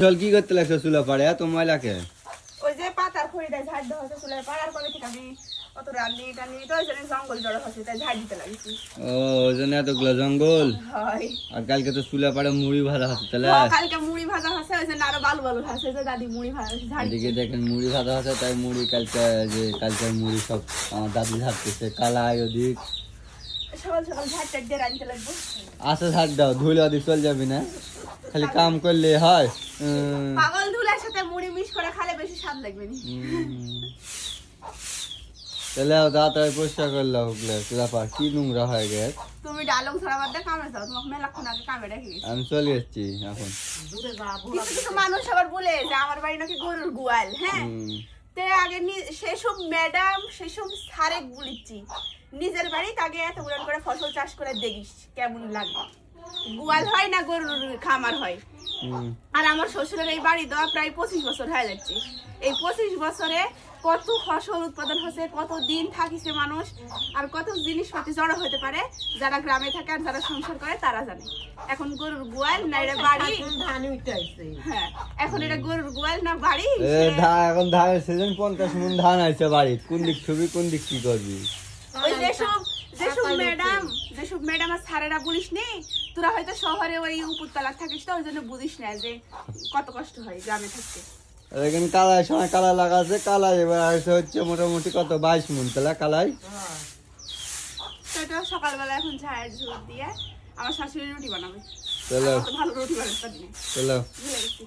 চল কি করতে লাগছো চুলা পাড়ে? এত ময়লাকে ওই যে পাতার খড়ি দেয় ঝাড় দেওয়া হচ্ছে চুলের পাড়ার কবে থেকে আমি অত রান্নি টান্নি তো ওই জন্য জঙ্গল জড়ো হচ্ছে তাই ঝাড় দিতে লাগছি। ও ওই জন্য এতগুলো জঙ্গল? আর কালকে তো চুলা পাড়ে মুড়ি ভাজা হচ্ছে তাহলে? কালকে মুড়ি ভাজা হচ্ছে ওই জন্য আরও বালু বালু হচ্ছে যে দাদি মুড়ি ভাজা ঝাড় এদিকে দেখেন মুড়ি ভাজা হচ্ছে তাই মুড়ি কালকে যে কালকে মুড়ি সব আমার দাদি ঝাড়তেছে কালাই ওদিক সকাল সকাল ঝাড় টাড় দিয়ে রাঁধতে লাগবো। আসে ঝাড় দাও ধুলে ওদিক চল যাবি না? খালি কাম করলে হয়। পাগল ধুলার সাথে মুড়ি মিশ করে খালে বেশি স্বাদ লাগবে নি। তাহলে তাড়াতাড়ি পরিষ্কার করলে ওগুলো। পাড় কি নোংরা হয়ে গেছে। তুমি ডালং ছড়া বাদ দিয়ে কামে যাও তোমাকে মেলাক্ষণ আগে কামে রেখে আমি চলে এসেছি এখন। কিছু কিছু মানুষ আবার বলে যে আমার বাড়ি নাকি গরুর গোয়াল হ্যাঁ? তে আগে সেসব ম্যাডাম সেসব সারেক বলিচ্ছি নিজের বাড়িতে আগে এত উড়ান করে ফসল চাষ করে দেখিস কেমন লাগে? গোয়াল হয় না গরুর খামার হয়। আর আমার শ্বশুরের এই বাড়ি দেওয়া প্রায় পঁচিশ বছর হয়ে যাচ্ছে। এই পঁচিশ বছরে কত ফসল উৎপাদন হচ্ছে কত দিন থাকিছে মানুষ আর কত জিনিসপাতি জড়ো হতে পারে যারা গ্রামে থাকে আর যারা সংসার করে তারা জানে। এখন গরুর গোয়াল না এটা বাড়ি? হ্যাঁ এখন এটা গরুর গোয়াল না বাড়ি? এখন ধানের সিজন পঞ্চাশ মন ধান আছে বাড়ি কোন দিক ছবি কোন দিক কি করবি? ওই যেসব যেসব ম্যাডাম যেসব ম্যাডাম আর স্যারেরা বলিস নে তোরা হয়তো শহরে ওই উপরতলা থাকিস তো ওই জন্য বুঝিস না যে কত কষ্ট হয় গ্রামে থাকতে। এখানে কালাই সময় কালাই লাগাচ্ছে কালাই এবার আসে হচ্ছে মোটামুটি কত বাইশ মন তাহলে কালাই সেটা সকালবেলা এখন ঝাড় ঝুট দিয়ে আমার শাশুড়ি রুটি বানাবে। চলো ভালো রুটি চলো গেছি।